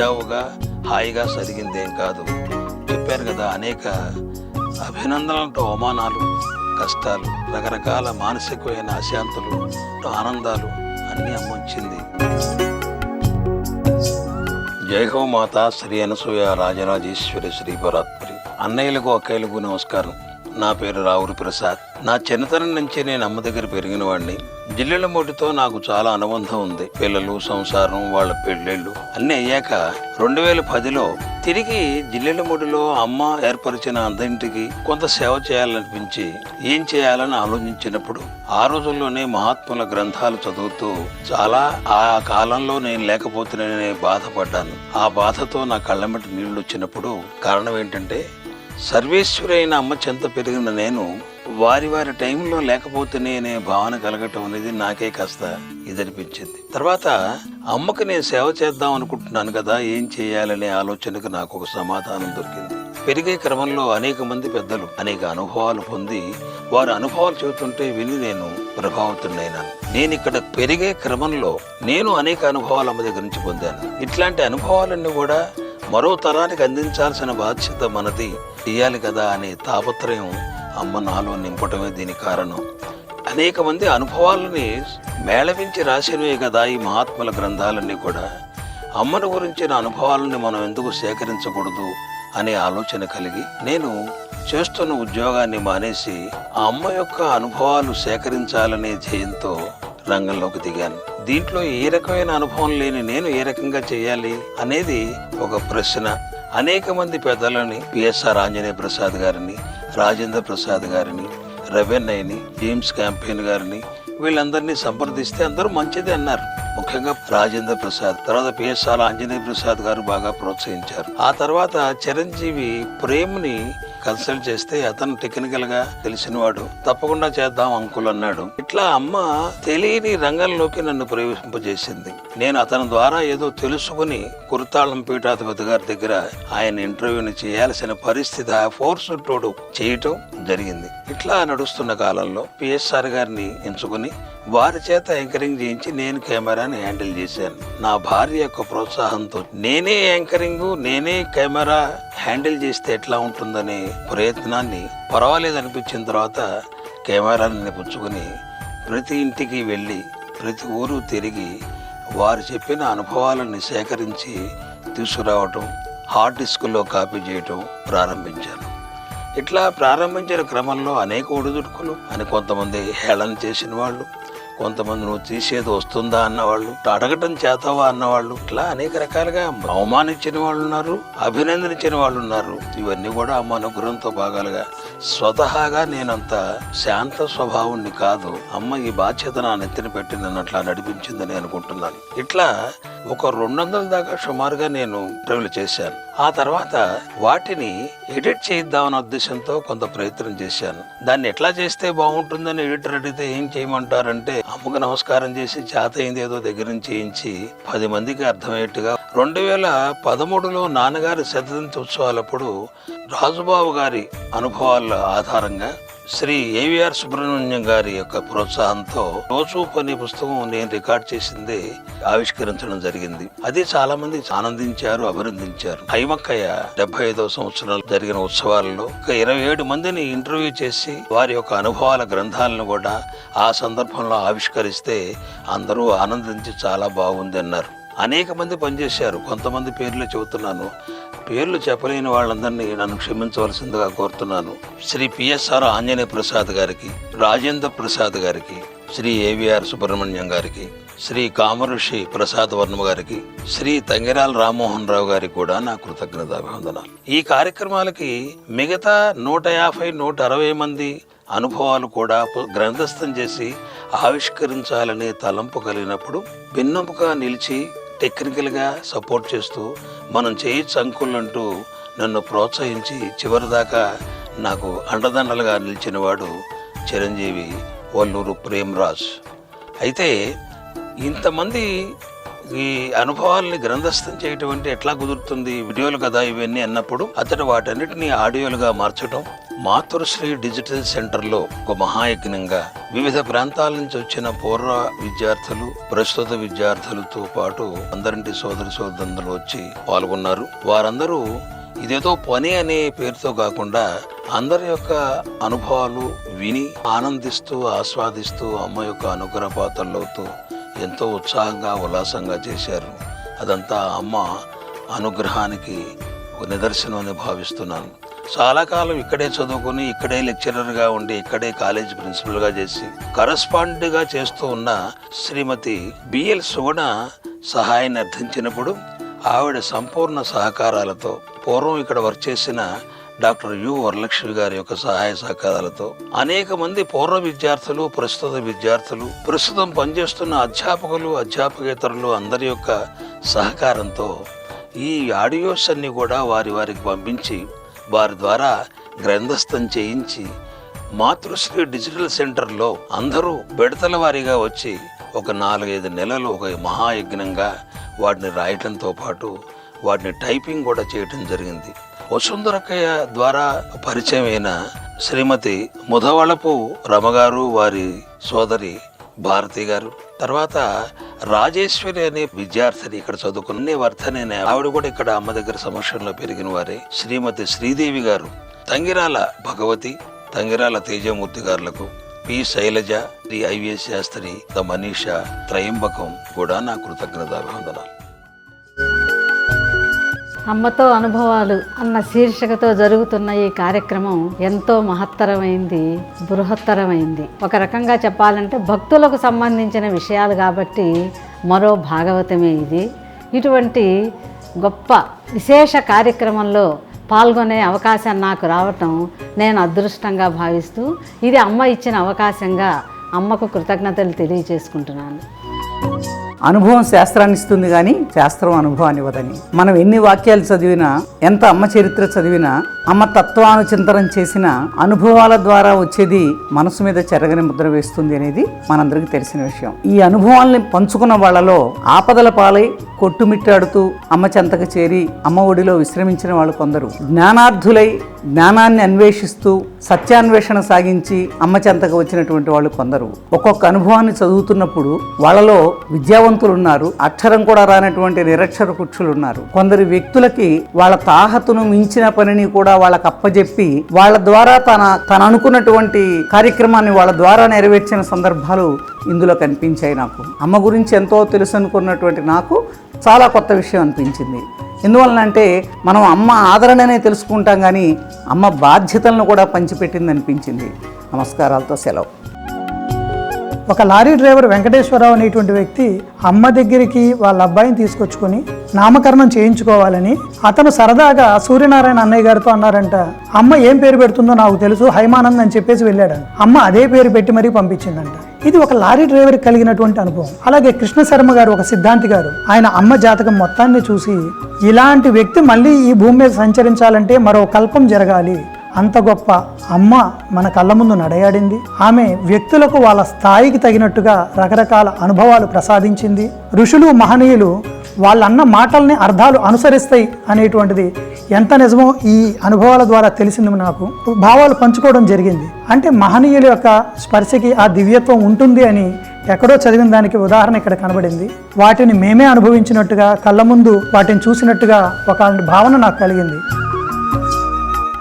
సజావుగా హాయిగా జరిగిందేం కాదు. చెప్పారు కదా అనేక అభినందనలతో అవమానాలు కష్టాలు రకరకాల మానసికమైన అశాంతులు ఆనందాలు అన్నీ అమ్ముంచింది. జయహో మాత శ్రీ అనసూయ రాజరాజేశ్వరి శ్రీ అన్నయ్యలకు అక్కయ్యలకు నమస్కారం. నా పేరు రావురి ప్రసాద్. నా చిన్నతనం నుంచే నేను అమ్మ దగ్గర పెరిగిన వాడిని జిల్లెల మూటితో నాకు చాలా అనుబంధం ఉంది. పిల్లలు సంసారం వాళ్ళ పెళ్ళిళ్ళు అన్నీ అయ్యాక రెండు వేల పదిలో తిరిగి జిల్లెల ముడిలో అమ్మ ఏర్పరిచిన అందరింటికి కొంత సేవ చేయాలనిపించి ఏం చేయాలని ఆలోచించినప్పుడు ఆ రోజుల్లోనే మహాత్ముల గ్రంథాలు చదువుతూ చాలా ఆ కాలంలో నేను లేకపోతేనే బాధపడ్డాను. ఆ బాధతో నా కళ్ళమెట నీళ్ళు వచ్చినప్పుడు కారణం ఏంటంటే సర్వేశ్వరైన అమ్మ చెంత పెరిగిన నేను వారి వారి టైంలో లేకపోతేనే అనే భావన కలగటం అనేది నాకే కాస్త ఇదనిపించింది. తర్వాత అమ్మకు నేను సేవ చేద్దాం అనుకుంటున్నాను కదా ఏం చేయాలనే ఆలోచనకు నాకు ఒక సమాధానం దొరికింది. పెరిగే క్రమంలో అనేక మంది పెద్దలు అనేక అనుభవాలు పొంది వారి అనుభవాలు చెబుతుంటే విని నేను ప్రభావితున్నైనాను నేను ఇక్కడ పెరిగే క్రమంలో నేను అనేక అనుభవాలు అమ్మ దగ్గర నుంచి పొందాను. ఇట్లాంటి అనుభవాలన్నీ కూడా మరో తరానికి అందించాల్సిన బాధ్యత మనది. ఇయ్యాలి కదా అనే తాపత్రయం అమ్మ నాలో నింపటమే దీని కారణం. అనేక మంది అనుభవాలని మేళవించి రాసినవే కదా ఈ మహాత్ముల గ్రంథాలన్నీ కూడా. అమ్మను గురించిన అనుభవాలని మనం ఎందుకు సేకరించకూడదు అనే ఆలోచన కలిగి నేను చేస్తున్న ఉద్యోగాన్ని మానేసి ఆ అమ్మ యొక్క అనుభవాలు సేకరించాలనే ధ్యేయంతో రంగంలోకి దిగాను. దీంట్లో ఏ రకమైన అనుభవం లేని నేను ఏ రకంగా చేయాలి అనేది ఒక ప్రశ్న. అనేక మంది పెద్దలని పిఎస్ఆర్ ఆంజనేయ ప్రసాద్ గారిని రాజేంద్ర ప్రసాద్ గారిని రవెన్నయ్యని జేమ్స్ క్యాంపెయిన్ గారిని వీళ్ళందరినీ సంప్రదిస్తే అందరూ మంచిదే అన్నారు. ముఖ్యంగా రాజేంద్ర ప్రసాద్ తర్వాత పిఎస్ఆర్ ఆంజనేయ ప్రసాద్ గారు బాగా ప్రోత్సహించారు. ఆ తర్వాత చిరంజీవి ప్రేమ్ని కన్సల్ట్ చేస్తే అతను టెక్నికల్గా తెలిసినవాడు. తప్పకుండా చేద్దాం అంకుల్ అన్నాడు. ఇట్లా అమ్మ తెలియని రంగంలోకి నన్ను ప్రవేశింపజేసింది. నేను అతని ద్వారా ఏదో తెలుసుకుని కుర్తాళం పీఠాధిపతి గారి దగ్గర ఆయన ఇంటర్వ్యూని చేయాల్సిన పరిస్థితి ఆ ఫోర్స్ తోడు చేయటం జరిగింది. ఇట్లా నడుస్తున్న కాలంలో పిఎస్ఆర్ గారిని ఎంచుకుని వారి చేత యాంకరింగ్ చేయించి నేను కెమెరాని హ్యాండిల్ చేశాను. నా భార్య యొక్క ప్రోత్సాహంతో నేనే యాంకరింగ్ నేనే కెమెరా హ్యాండిల్ చేస్తే ఎట్లా ఉంటుందనే ప్రయత్నాన్ని పర్వాలేదు అనిపించిన తర్వాత కెమెరాని పుచ్చుకొని ప్రతి ఇంటికి వెళ్ళి ప్రతి ఊరు తిరిగి వారు చెప్పిన అనుభవాలను సేకరించి తీసుకురావటం హార్డ్ డిస్కుల్లో కాపీ చేయటం ప్రారంభించాను. ఇట్లా ప్రారంభించిన క్రమంలో అనేక ఒడిదుడుకులు అని కొంతమంది హేళన చేసిన వాళ్ళు కొంతమంది నువ్వు తీసేది వస్తుందా అన్నవాళ్ళు అడగటం చేతావా అన్నవాళ్ళు ఇట్లా అనేక రకాలుగా అవమానించిన వాళ్ళు ఉన్నారు అభినందించిన వాళ్ళు ఉన్నారు. ఇవన్నీ కూడా అమ్మ అనుగ్రహంతో భాగాలుగా. స్వతహాగా నేనంత శాంత స్వభావుణ్ణి కాదు. అమ్మ ఈ బాధ్యత నా నెత్తిన పెట్టి అట్లా నడిపించిందని అనుకుంటున్నాను. ఇట్లా ఒక రెండు వందల దాకా సుమారుగా నేను ఇంటర్వ్యూలు చేశాను. ఆ తర్వాత వాటిని ఎడిట్ చేయిద్దామన్న ఉద్దేశంతో కొంత ప్రయత్నం చేశాను. దాన్ని ఎట్లా చేస్తే బాగుంటుందని ఎడిటర్ అడిగితే ఏం చేయమంటారంటే అమ్మకు నమస్కారం చేసి చేత అయింది ఏదో దగ్గర నుంచి చేయించి పది మందికి అర్థమయ్యేట్టుగా రెండు వేల పదమూడులో నాన్నగారి శతజయంతి ఉత్సవాలప్పుడు రాజుబాబు గారి అనుభవాల ఆధారంగా శ్రీ ఏవిఆర్ సుబ్రహ్మణ్యం గారి యొక్క ప్రోత్సాహంతో రోజు పని పుస్తకం నేను రికార్డ్ చేసింది ఆవిష్కరించడం జరిగింది. అది చాలా మంది ఆనందించారు అభినందించారు. హైమక్కయ్య డెబ్బై ఐదవ సంవత్సరాలు జరిగిన ఉత్సవాలలో ఒక ఇరవై ఏడు మందిని ఇంటర్వ్యూ చేసి వారి యొక్క అనుభవాల గ్రంథాలను కూడా ఆ సందర్భంలో ఆవిష్కరిస్తే అందరూ ఆనందించి చాలా బాగుంది అన్నారు అనేక మంది పనిచేశారు. కొంతమంది పేర్లు చెబుతున్నాను. పేర్లు చెప్పలేని వాళ్ళందరినీ నన్ను క్షమించవలసిందిగా కోరుతున్నాను. శ్రీ పిఎస్ఆర్ ఆంజనేయ ప్రసాద్ గారికి రాజేంద్ర ప్రసాద్ గారికి శ్రీ ఏవిఆర్ సుబ్రహ్మణ్యం గారికి శ్రీ కామఋషి ప్రసాద్ వర్మ గారికి శ్రీ తంగిరాల రామ్మోహన్ రావు గారికి కూడా నా కృతజ్ఞత అభివందనాలు ఈ కార్యక్రమాలకి మిగతా నూట యాభై నూట అరవై మంది అనుభవాలు కూడా గ్రంథస్థం చేసి ఆవిష్కరించాలనే తలంపు కలిగినప్పుడు భిన్నముగా నిలిచి టెక్నికల్గా సపోర్ట్ చేస్తూ మనం చేయొచ్చు అంకులంటూ నన్ను ప్రోత్సహించి చివరిదాకా నాకు అండదండలుగా నిలిచిన వాడు చిరంజీవి వల్లూరు ప్రేమరాజ్. అయితే ఇంతమంది ఈ అనుభవాల్ని గ్రంథస్థం చేయటం అంటే ఎట్లా కుదురుతుంది? వీడియోలు కదా ఇవన్నీ అన్నప్పుడు అతడు వాటన్నిటిని ఆడియోలుగా మార్చడం మాతృశ్రీ డిజిటల్ సెంటర్లో ఒక మహాయజ్ఞంగా వివిధ ప్రాంతాల నుంచి వచ్చిన పూర్వ విద్యార్థులు ప్రస్తుత విద్యార్థులతో పాటు అందరింటి సోదరి సోదరులు వచ్చి పాల్గొన్నారు. వారందరూ ఇదేదో పని అనే పేరుతో కాకుండా అందరి యొక్క అనుభవాలు విని ఆనందిస్తూ ఆస్వాదిస్తూ అమ్మ యొక్క అనుగ్రహ పాత్రలవుతూ ఎంతో ఉత్సాహంగా ఉల్లాసంగా చేశారు. అదంతా అమ్మ అనుగ్రహానికి ఒక నిదర్శనం అని భావిస్తున్నాను. చాలా కాలం ఇక్కడే చదువుకుని ఇక్కడే లెక్చరర్గా ఉండి ఇక్కడే కాలేజ్ ప్రిన్సిపల్గా చేసి కరస్పాండెంట్గా చేస్తూ ఉన్న శ్రీమతి బిఎల్ సుగుణ సహాయాన్ని అర్థించినప్పుడు ఆవిడ సంపూర్ణ సహకారాలతో పూర్వం ఇక్కడ వర్క్ చేసిన డాక్టర్ యు వరలక్ష్మి గారి యొక్క సహాయ సహకారాలతో అనేక మంది పూర్వ విద్యార్థులు ప్రస్తుత విద్యార్థులు ప్రస్తుతం పనిచేస్తున్న అధ్యాపకులు అధ్యాపకేతరులు అందరి యొక్క సహకారంతో ఈ ఆడియోస్ అన్ని కూడా వారి వారికి పంపించి వారి ద్వారా గ్రంథస్థం చేయించి మాతృశ్రీ డిజిటల్ సెంటర్లో అందరూ బెడతల వారీగా వచ్చి ఒక నాలుగైదు నెలలు ఒక మహాయజ్ఞంగా వాటిని రాయటంతో పాటు వాటిని టైపింగ్ కూడా చేయటం జరిగింది. వసుంధరకయ్య ద్వారా పరిచయం అయిన శ్రీమతి ముధవళపు రమగారు వారి సోదరి భారతి గారు. తర్వాత రాజేశ్వరి అనే విద్యార్థిని ఇక్కడ చదువుకునే వర్ధనే ఆవిడ కూడా ఇక్కడ అమ్మ దగ్గర సమక్షంలో పెరిగిన వారే. శ్రీమతి శ్రీదేవి గారు తంగిరాల భగవతి తంగిరాల తేజమూర్తి గారులకు పి. శైలజ శ్రీ ఐవిఎస్ శాస్త్రి ద మనీష త్రయంబకం కూడా నా కృతజ్ఞతాభివందనాలు. అమ్మతో అనుభవాలు అన్న శీర్షికతో జరుగుతున్న ఈ కార్యక్రమం ఎంతో మహత్తరమైంది బృహత్తరమైంది. ఒక రకంగా చెప్పాలంటే భక్తులకు సంబంధించిన విషయాలు కాబట్టి మరో భాగవతమే ఇది. ఇటువంటి గొప్ప విశేష కార్యక్రమంలో పాల్గొనే అవకాశం నాకు రావటం నేను అదృష్టంగా భావిస్తూ ఇది అమ్మ ఇచ్చిన అవకాశంగా అమ్మకు కృతజ్ఞతలు తెలియజేసుకుంటున్నాను. అనుభవం శాస్త్రాన్ని ఇస్తుంది కానీ శాస్త్రం అనుభవాన్ని ఇవ్వదని. మనం ఎన్ని వాక్యాలు చదివినా ఎంత అమ్మ చరిత్ర చదివినా అమ్మ తత్వానుచింతనం చేసిన అనుభవాల ద్వారా వచ్చేది మనసు మీద చెరగని ముద్ర వేస్తుంది అనేది మనందరికీ తెలిసిన విషయం. ఈ అనుభవాల్ని పంచుకున్న వాళ్ళలో ఆపదల పాలై కొట్టుమిట్టాడుతూ అమ్మ చెంతకు చేరి అమ్మ ఒడిలో విశ్రమించిన వాళ్ళు కొందరు. జ్ఞానార్థులై జ్ఞానాన్ని అన్వేషిస్తూ సత్యాన్వేషణ సాగించి అమ్మ చెంతకు వచ్చినటువంటి వాళ్ళు కొందరు. ఒక్కొక్క అనుభవాన్ని చదువుతున్నప్పుడు వాళ్ళలో విద్యావంతులు ఉన్నారు అక్షరం కూడా రానటువంటి నిరక్షర కుక్షులు ఉన్నారు. కొందరు వ్యక్తులకి వాళ్ళ తాహతును మించిన పనిని కూడా వాళ్ళకి అప్పజెప్పి వాళ్ళ ద్వారా తన తన అనుకున్నటువంటి కార్యక్రమాన్ని వాళ్ళ ద్వారా నెరవేర్చిన సందర్భాలు ఇందులో కనిపించాయి నాకు. అమ్మ గురించి ఎంతో తెలుసు అనుకున్నటువంటి నాకు చాలా కొత్త విషయం అనిపించింది. ఎందువలనంటే మనం అమ్మ ఆదరణనే తెలుసుకుంటాం కానీ అమ్మ బాధ్యతలను కూడా పంచిపెట్టింది అనిపించింది నమస్కారాలతో సెలవు. ఒక లారీ డ్రైవర్ వెంకటేశ్వరరావు అనేటువంటి వ్యక్తి అమ్మ దగ్గరికి వాళ్ళ అబ్బాయిని తీసుకొచ్చుకొని నామకరణం చేయించుకోవాలని అతను సరదాగా సూర్యనారాయణ అన్నయ్య గారితో అన్నారంట అమ్మ ఏం పేరు పెడుతుందో నాకు తెలుసు హైమానంద్ అని చెప్పేసి వెళ్ళాడు అమ్మ అదే పేరు పెట్టి మరీ పంపించిందంట. ఇది ఒక లారీ డ్రైవర్ కలిగినటువంటి అనుభవం. అలాగే కృష్ణ శర్మ గారు ఒక సిద్ధాంతి గారు. ఆయన అమ్మ జాతకం మొత్తాన్ని చూసి ఇలాంటి వ్యక్తి మళ్ళీ ఈ భూమి మీద సంచరించాలంటే మరో కల్పం జరగాలి. అంత గొప్ప అమ్మ మన కళ్ళ ముందు నడయాడింది. ఆమె వ్యక్తులకు వాళ్ళ స్థాయికి తగినట్టుగా రకరకాల అనుభవాలు ప్రసాదించింది. ఋషులు మహనీయులు వాళ్ళన్న మాటల్ని అర్థాలు అనుసరిస్తాయి అనేటువంటిది ఎంత నిజమో ఈ అనుభవాల ద్వారా తెలిసింది నాకు. భావాలు పంచుకోవడం జరిగింది. అంటే మహనీయుల యొక్క స్పర్శకి ఆ దివ్యత్వం ఉంటుంది అని ఎక్కడో చదివిన దానికి ఉదాహరణ ఇక్కడ కనబడింది. వాటిని మేమే అనుభవించినట్టుగా కళ్ళ ముందు వాటిని చూసినట్టుగా ఒక భావన నాకు కలిగింది.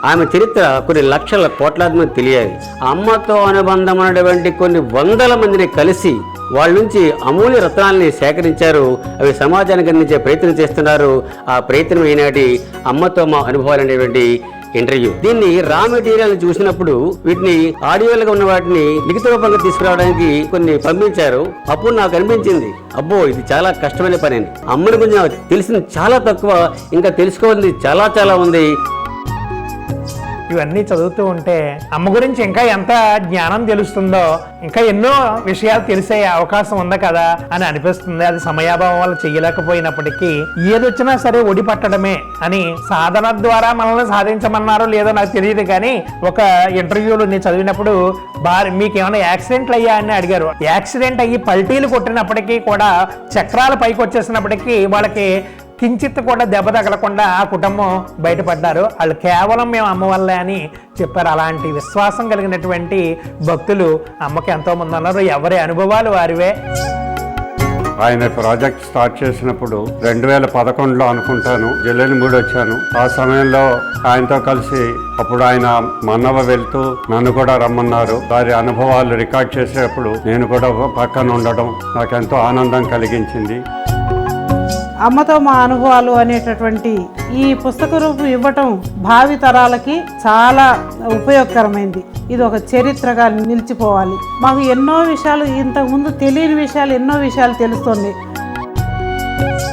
ఆమె చరిత్ర కొన్ని లక్షల కోట్లాది మంది తెలియాలి. అమ్మతో అనుబంధం ఉన్నటువంటి కొన్ని వందల మందిని కలిసి వాళ్ళ నుంచి అమూల్య రత్నాలని సేకరించారు. అవి సమాజానికి అందించే ప్రయత్నం చేస్తున్నారు. ఆ ప్రయత్నం ఈనాటి అమ్మతో మా అనుభవాలు అనేటువంటి ఇంటర్వ్యూ. దీన్ని రా మెటీరియల్ చూసినప్పుడు వీటిని ఆడియోలుగా ఉన్న వాటిని లిఖిత రూపంగా తీసుకురావడానికి కొన్ని పంపించారు. అప్పుడు నాకు అనిపించింది అబ్బో ఇది చాలా కష్టమైన పని అని అమ్మని గురించి నాకు తెలిసింది చాలా తక్కువ ఇంకా తెలుసుకోవాల్సింది చాలా చాలా ఉంది. ఇవన్నీ చదువుతూ ఉంటే అమ్మ గురించి ఇంకా ఎంత జ్ఞానం తెలుస్తుందో ఇంకా ఎన్నో విషయాలు తెలిసే అవకాశం ఉంది కదా అని అనిపిస్తుంది. అది సమయాభావం వల్ల చేయలేకపోయినప్పటికీ ఏదొచ్చినా సరే ఒడి పట్టడమే అని సాధన ద్వారా మనల్ని సాధించమన్నారో లేదో నాకు తెలియదు కానీ ఒక ఇంటర్వ్యూలో నేను చదివినప్పుడు భారీ మీకు ఏమైనా యాక్సిడెంట్లు అయ్యా అని అడిగారు. యాక్సిడెంట్ అయ్యి పల్టీలు కొట్టినప్పటికీ కూడా చక్రాలు పైకి వచ్చేసినప్పటికీ వాళ్ళకి కించిత్ కూడా దెబ్బ తగలకుండా ఆ కుటుంబం బయటపడ్డారు. వాళ్ళు కేవలం మేము అమ్మ వల్లే అని చెప్పారు. అలాంటి విశ్వాసం కలిగినటువంటి భక్తులు అమ్మకి ఎంతో మంది ఉన్నారు. ఎవరి అనుభవాలు వారివే? ఆయన ప్రాజెక్ట్ స్టార్ట్ చేసినప్పుడు రెండు వేల పదకొండులో అనుకుంటాను మూడు వచ్చాను. ఆ సమయంలో ఆయనతో కలిసి అప్పుడు ఆయన మన్నవ వెళ్తూ నన్ను కూడా రమ్మన్నారు. వారి అనుభవాలు రికార్డ్ చేసేటప్పుడు నేను కూడా పక్కన ఉండడం నాకు ఎంతో ఆనందం కలిగించింది. అమ్మతో మా అనుభవాలు అనేటటువంటి ఈ పుస్తక రూపం ఇవ్వటం భావి తరాలకి చాలా ఉపయోగకరమైంది. ఇది ఒక చరిత్రగా నిలిచిపోవాలి. మాకు ఎన్నో విషయాలు ఇంతకుముందు తెలియని విషయాలు ఎన్నో విషయాలు తెలుస్తుంది.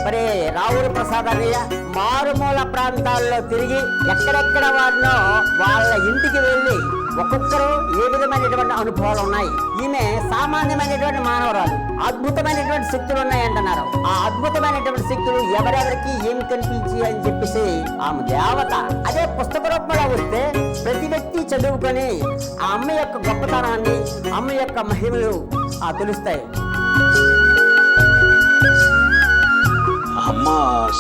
మరి రావుల ప్రసాద్ అన్నయ్య మారుమూల ప్రాంతాల్లో తిరిగి ఎక్కడెక్కడ వారినో వాళ్ళ ఇంటికి వెళ్ళి ఒక్కొక్కరు ఏ విధమైనటువంటి అనుభవాలు ఉన్నాయి? ఈమె సామాన్యమైనటువంటి మానవరాలు. అద్భుతమైనటువంటి శక్తులు ఉన్నాయంటున్నారు. ఆ అద్భుతమైనటువంటి శక్తులు ఎవరెవరికి ఏం కనిపించి అని చెప్పేసి ఆమె దేవత అదే పుస్తక రూపంలో వస్తే ప్రతి వ్యక్తి చదువుకొని ఆ అమ్మ యొక్క గొప్పతనాన్ని అమ్మ యొక్క మహిమలు ఆ తెలుస్తాయి. అమ్మ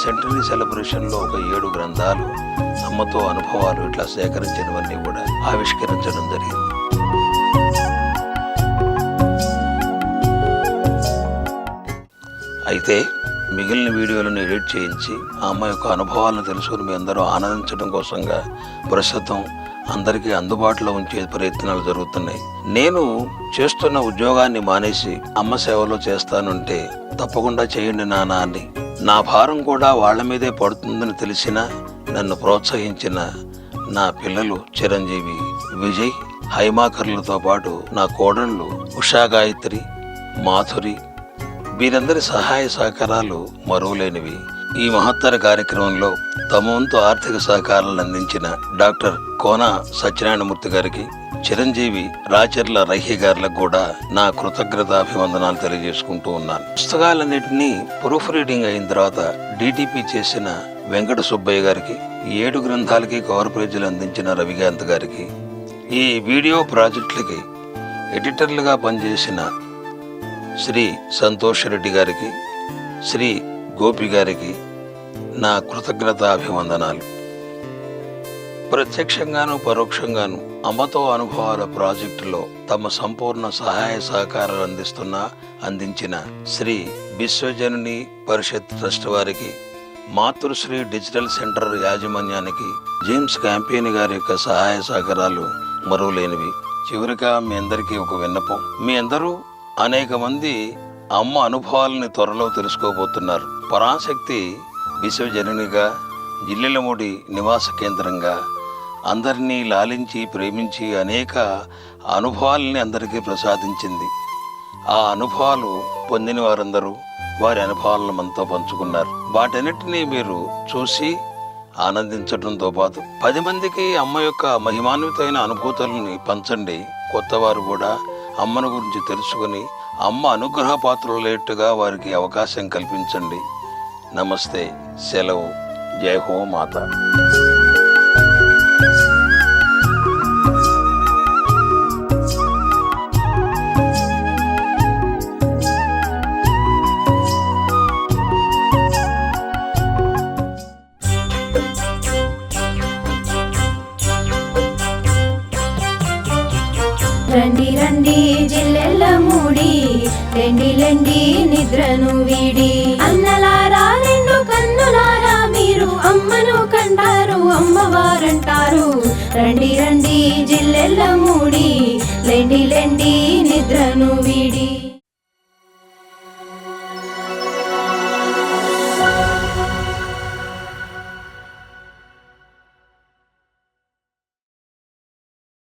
సెంట్రల్ సెలబ్రేషన్లో ఒక ఏడు గ్రంథాలు అమ్మతో అనుభవాలు ఇట్లా సేకరించినవన్నీ కూడా ఆవిష్కరించడం జరిగింది. అయితే మిగిలిన వీడియోలను ఎడిట్ చేయించి ఆ అమ్మ యొక్క అనుభవాలను తెలుసుకుని మీ అందరూ ఆనందించడం కోసంగా ప్రస్తుతం అందరికీ అందుబాటులో ఉంచే ప్రయత్నాలు జరుగుతున్నాయి. నేను చేస్తున్న ఉద్యోగాన్ని మానేసి అమ్మ సేవలో చేస్తానంటే తప్పకుండా చేయండి నానా అని. నా భారం కూడా వాళ్ళ మీదే పడుతుందని తెలిసినా నన్ను ప్రోత్సహించిన నా పిల్లలు చిరంజీవి విజయ్ హైమాకర్లతో పాటు నా కోడళ్ళు ఉషా గాయత్రి మాధురి వీరందరి సహాయ సహకారాలు మరువలేనివి. ఈ మహత్తర కార్యక్రమంలో తమ వంతు ఆర్థిక సహకారాలను అందించిన డాక్టర్ కోన సత్యనారాయణమూర్తి గారికి చిరంజీవి రాచర్ల రహి గారులకు కూడా నా కృతజ్ఞతాభివందనాలు తెలియజేసుకుంటూ ఉన్నాను. పుస్తకాలన్నింటినీ ప్రూఫ్ రీడింగ్ అయిన తర్వాత డిటిపి చేసిన వెంకట సుబ్బయ్య గారికి ఏడు గ్రంథాలకి కవర్ పేజీలు అందించిన రవికాంత్ గారికి ఈ వీడియో ప్రాజెక్టులకి ఎడిటర్లుగా పనిచేసిన శ్రీ సంతోష్ రెడ్డి గారికి శ్రీ గోపి గారికి నా కృతజ్ఞతాభివందనాలు. ప్రత్యక్షంగాను పరోక్షంగాను అమ్మతో అనుభవాల ప్రాజెక్టులో తమ సంపూర్ణ సహాయ సహకారాలు అందిస్తున్న అందించిన శ్రీ విశ్వజనని పరిషత్ ట్రస్ట్ వారికి మాతృశ్రీ డిజిటల్ సెంటర్ యాజమాన్యానికి జేమ్స్ క్యాంపెయిన్ గారి యొక్క సహాయ సహకారాలు మరువలేనివి. చివరిగా మీ అందరికీ ఒక విన్నపం. మీ అందరూ అనేక మంది అమ్మ అనుభవాలని త్వరలో తెలుసుకోబోతున్నారు. పరాశక్తి విశ్వజననిగా జిల్లెలమూడి నివాస కేంద్రంగా అందరినీ లాలించి ప్రేమించి అనేక అనుభవాలని అందరికీ ప్రసాదించింది. ఆ అనుభవాలు పొందిన వారందరూ వారి అనుభవాలను మనతో పంచుకున్నారు. వాటన్నిటినీ మీరు చూసి ఆనందించడంతో పాటు పది మందికి అమ్మ యొక్క మహిమాన్వితమైన అనుభూతులని పంచండి. కొత్తవారు కూడా అమ్మను గురించి తెలుసుకుని అమ్మ అనుగ్రహ పాత్రలేట్టుగా వారికి అవకాశం కల్పించండి. నమస్తే సెలవు జయ హో మాత నిద్రను వీడి. అన్నలారా రెండు కన్నులారా మీరు అమ్మను కంటారు అమ్మవారంటారు. రండి రండి జిల్లెల్ల మూడి. లెండి లెండి నిద్రను